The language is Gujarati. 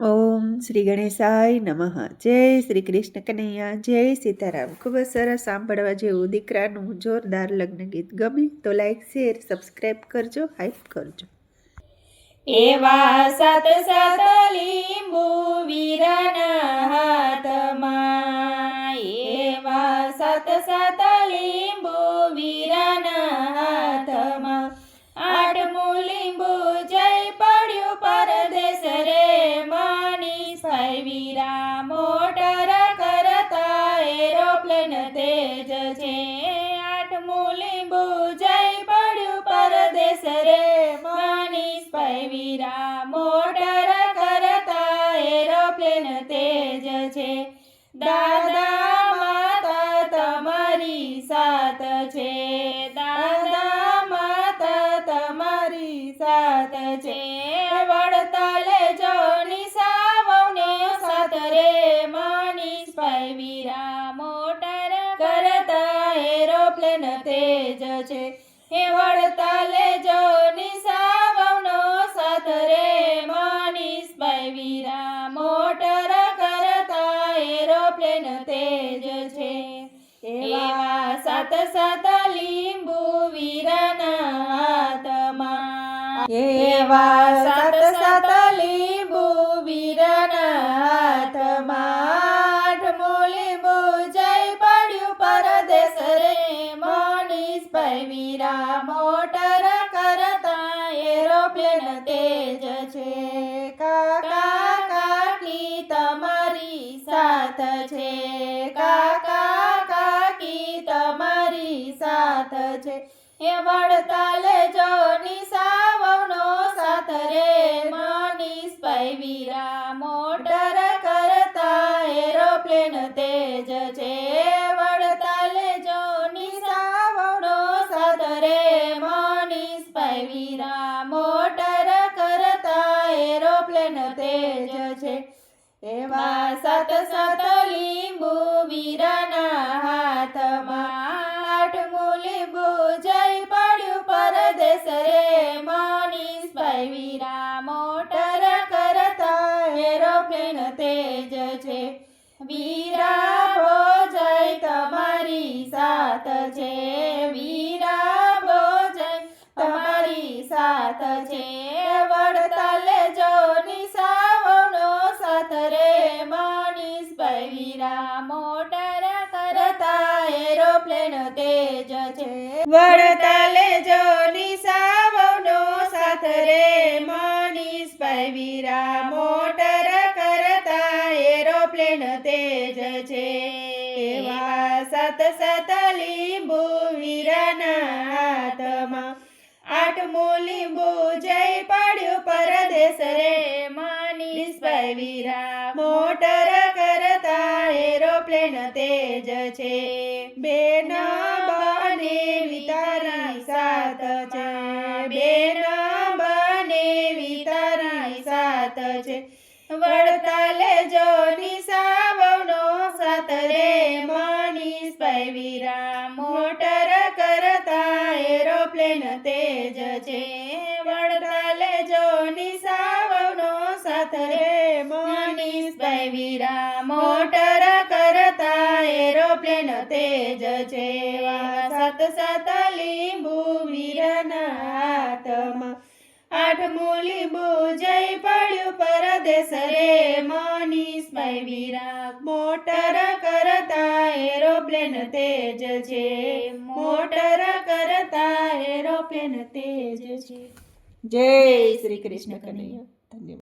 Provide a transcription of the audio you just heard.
ઓમ શ્રી ગણેશાય નમઃ. જય શ્રી કૃષ્ણ કનૈયા. જય સીતારામ. ખૂબ જ સરસ સાંભળવા જેવું દીકરાનું જોરદાર લગ્ન ગીત. ગમે તો લાઈક શેર સબસ્ક્રાઈબ કરજો હાઈપ કરજો. એવા સત સત વીરા મોટર કરતા એરોપ્લેન તેજ છે. આઠમું લીંબુ જય પડ્યું પરદેશ રે. માનીશ પૈવીરા મોટર કરતા એરોપ્લેન તેજ છે. દાદા માતા તમારી સાથ છે. દાદા માતા તમારી સાથ છે. એરોપ્લેન તેજ છે. હે વળતા લેજો નિસાવનો સાથ રે મનીષ ભાઈ મોટર કરતા એરોપ્લેન તેજ છે. એવા સાત સાત લીંબુ વીરના હાથમાં. એવા સાત ભાઈ વીરા મોટર કરતા એરોપ્લેન તેજ છે. કાકા કાકી તમારી સાથ છે. કાકા કાકી તમારી સાથ છે. એ વડતાલે જો નિસાવનો સાથ રે. મનીષ ભાઈ મોટર કરતા એરોપ્લેન તેજ છે. ભાઈ મોટર કરતા એરોપ્લેન તેજ છે. એવા સત સત છે વડતાલે જો નિસાવનો સાથ રે, મનીષ ભાઈ વીરા મોટર કરતા એરોપ્લેન તેજ છે. એવા સત સત લીંબુ વીરના હાથમાં, આઠ લીંબુ જય પડ્યું પરદેશ રે. મનીષ ભાઈ વીરા મોટર કરતા એરોપ્લેન તેજ છે. બેન બને વિતરણ સાત છે. વડતાલ જો નિસાવનો સાત રે, મનીષ ભાઈ વીરા મોટર કરતા એરોપ્લેન તેજ છે. વડતાલ જો નિસાવનો સાત રે, મનીષ ભાઈ વીરા મોટર કરતા એરોપ્લેન તેજ છે વા સત સત લીંબુ વીરના આઠ આઠમું લીંબુ જય પડ્યું પરદેશ રે મનીષ. ભાઈ વીરા મોટર કરતા એરોપ્લેન તેજ છે. મોટર કરતા એરોપ્લેન તેજ છે. જય શ્રી કૃષ્ણ કનૈયા. ધન્યવાદ.